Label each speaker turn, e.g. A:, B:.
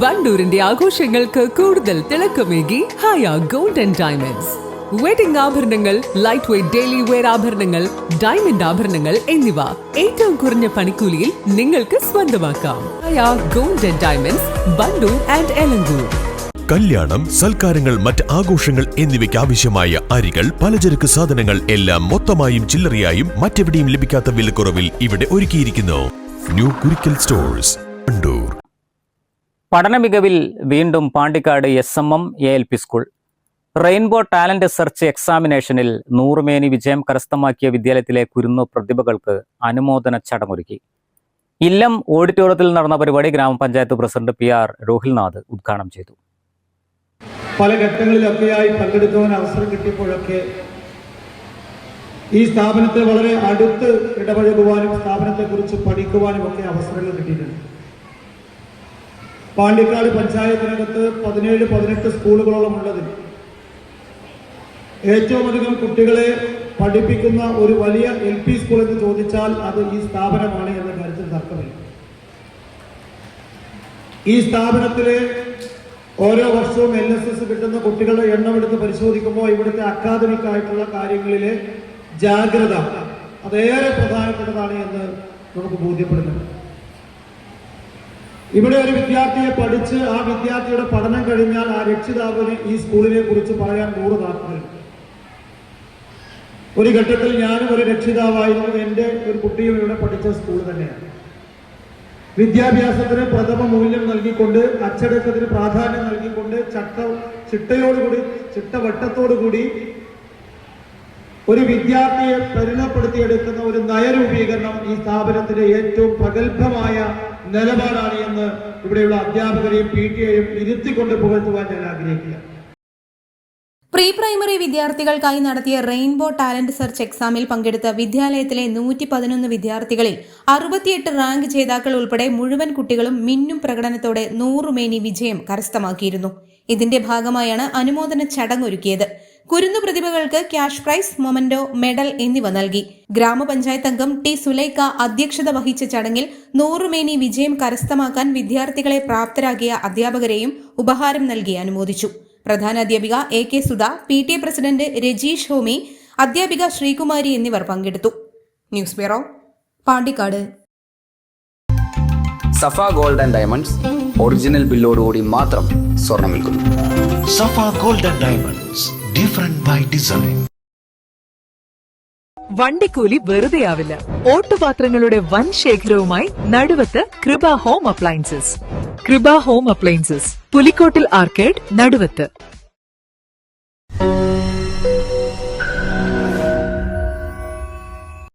A: വണ്ടൂരിന്റെ ആഘോഷങ്ങൾക്ക് കൂടുതൽ തിളക്കമേകി Haya gold and diamonds. Wedding ആഭരണങ്ങൾ ലൈറ്റ് വെയ്റ്റ് ഡെയിലി വെയർ ആഭരണങ്ങൾ ഡയമണ്ട് ആഭരണങ്ങൾ എന്നിവ ഏറ്റവും കുറഞ്ഞ പണിക്കൂലിയിൽ നിങ്ങൾക്ക് സ്വന്തമാക്കാം. Haya gold and diamonds Wandoor and Elankur.
B: കല്യാണം സൽക്കാരങ്ങൾ മറ്റ് ആഘോഷങ്ങൾ എന്നിവയ്ക്ക് ആവശ്യമായ അരികൾ പലചരക്ക് സാധനങ്ങൾ എല്ലാം മൊത്തമായും ചില്ലറയായും മറ്റെവിടെയും ലഭിക്കാത്ത വിലക്കുറവിൽ ഇവിടെ ഒരുക്കിയിരിക്കുന്നു. ന്യൂ കുരിക്കൽ സ്റ്റോഴ്സ് കണ്ടൂർ
C: പഠന മികവിൽ വീണ്ടും Pandikkad S M M A L P school. Rainbow talent search എക്സാമിനേഷനിൽ നൂറുമേനി വിജയം കരസ്ഥമാക്കിയ വിദ്യാലയത്തിലെ കുരുന്നു പ്രതിഭകൾക്ക് അനുമോദന ചടങ്ങൊരുക്കി. ഇല്ലം ഓഡിറ്റോറിയത്തിൽ നടന്ന പരിപാടി ഗ്രാമപഞ്ചായത്ത് പ്രസിഡന്റ് പി ആർ രോഹിൽനാഥ് ഉദ്ഘാടനം ചെയ്തു.
D: പല ഘട്ടങ്ങളിലൊക്കെയായി പങ്കെടുക്കുവാൻ അവസരം കിട്ടിയപ്പോഴൊക്കെ ഈ സ്ഥാപനത്തെ വളരെ അടുത്ത് ഇടപഴകുവാനും സ്ഥാപനത്തെക്കുറിച്ച് പഠിക്കുവാനും ഒക്കെ അവസരങ്ങൾ കിട്ടിയിട്ടുണ്ട്. പാണ്ടിക്കാട് പഞ്ചായത്തിനകത്ത് പതിനേഴ് പതിനെട്ട് സ്കൂളുകളോളം ഉള്ളതിൽ ഏറ്റവും അധികം കുട്ടികളെ പഠിപ്പിക്കുന്ന ഒരു വലിയ എൽ പി സ്കൂൾ എന്ന് ചോദിച്ചാൽ അത് ഈ സ്ഥാപനമാണ് എന്ന കാര്യത്തിൽ തർക്കമില്ല. ഈ സ്ഥാപനത്തിലെ ഓരോ വർഷവും എൽ എസ് എസ് കിട്ടുന്ന കുട്ടികളുടെ എണ്ണം എടുത്ത് പരിശോധിക്കുമ്പോൾ ഇവിടുത്തെ അക്കാദമിക് ആയിട്ടുള്ള കാര്യങ്ങളിലെ ജാഗ്രത അതേറെ പ്രധാനപ്പെട്ടതാണ് എന്ന് നമുക്ക് ബോധ്യപ്പെടുന്നുണ്ട്. ഇവിടെ ഒരു വിദ്യാർത്ഥിയെ പഠിച്ച് ആ വിദ്യാർത്ഥിയുടെ പഠനം കഴിഞ്ഞാൽ ആ രക്ഷിതാവിന് ഈ സ്കൂളിനെ കുറിച്ച് പറയാൻ നൂറ് നാക്കുകളുണ്ട് ഒരു ഘട്ടത്തിൽ ഞാനും ഒരു രക്ഷിതാവായിരുന്നു. എന്റെ ഒരു കുട്ടിയും ഇവിടെ പഠിച്ച സ്കൂൾ തന്നെയാണ്. വിദ്യാഭ്യാസത്തിന് പ്രഥമ മൂല്യം നൽകിക്കൊണ്ട് അച്ചടക്കത്തിന് പ്രാധാന്യം നൽകിക്കൊണ്ട് ചട്ട ചിട്ടയോടുകൂടി ചിട്ടവട്ടത്തോടുകൂടി ഒരു വിദ്യാർത്ഥിയെ പരിണപ്പെടുത്തിയെടുക്കുന്ന ഒരു നയരൂപീകരണം ഈ സ്ഥാപനത്തിന്റെ ഏറ്റവും പ്രഗത്ഭമായ നിലപാടാണ് എന്ന് ഇവിടെയുള്ള അധ്യാപകരെയും പി ടി എയും ഇരുത്തിക്കൊണ്ട് പുകഴ്ത്തുവാൻ ഞാൻ ആഗ്രഹിക്കുക
E: പ്രീ പ്രൈമറി വിദ്യാർത്ഥികൾക്കായി നടത്തിയ റെയിൻബോ ടാലന്റ് സെർച്ച് എക്സാമിൽ പങ്കെടുത്ത വിദ്യാലയത്തിലെ നൂറ്റി പതിനൊന്ന് വിദ്യാർത്ഥികളിൽ അറുപത്തിയെട്ട് റാങ്ക് ജേതാക്കൾ ഉൾപ്പെടെ മുഴുവൻ കുട്ടികളും മിന്നും പ്രകടനത്തോടെ നൂറുമേനി വിജയം കരസ്ഥമാക്കിയിരുന്നു. ഇതിന്റെ ഭാഗമായാണ് അനുമോദന ചടങ്ങൊരുക്കിയത്. കുരുന്നു പ്രതിഭകൾക്ക് ക്യാഷ് പ്രൈസ് മൊമന്റോ മെഡൽ എന്നിവ നൽകി. ഗ്രാമപഞ്ചായത്ത് അംഗം ടി സുലൈക്ക അധ്യക്ഷത വഹിച്ച ചടങ്ങിൽ നൂറുമേനി വിജയം കരസ്ഥമാക്കാൻ വിദ്യാർത്ഥികളെ പ്രാപ്തരാക്കിയ അധ്യാപകരെയും ഉപഹാരം നൽകി അനുമോദിച്ചു. പ്രധാനാധ്യാപിക A K Sudha P T A president Rajeesh Homi അധ്യാപിക ശ്രീകുമാരി എന്നിവർ പങ്കെടുത്തു. News bureau Pandikkad.
F: Safa gold and diamonds original ബില്ലോടുകൂടി മാത്രം സ്വർണം വിൽക്കുന്നു.
G: Safa golden diamonds different by design.
H: വണ്ടിക്കൂലി വെറുതെയാവില്ല. ഓട്ടുപാത്രങ്ങളുടെ വൻ ശേഖരവുമായി Naduvath Kripa home appliances. Kripa home appliances Pulikkottil arcade Naduvath.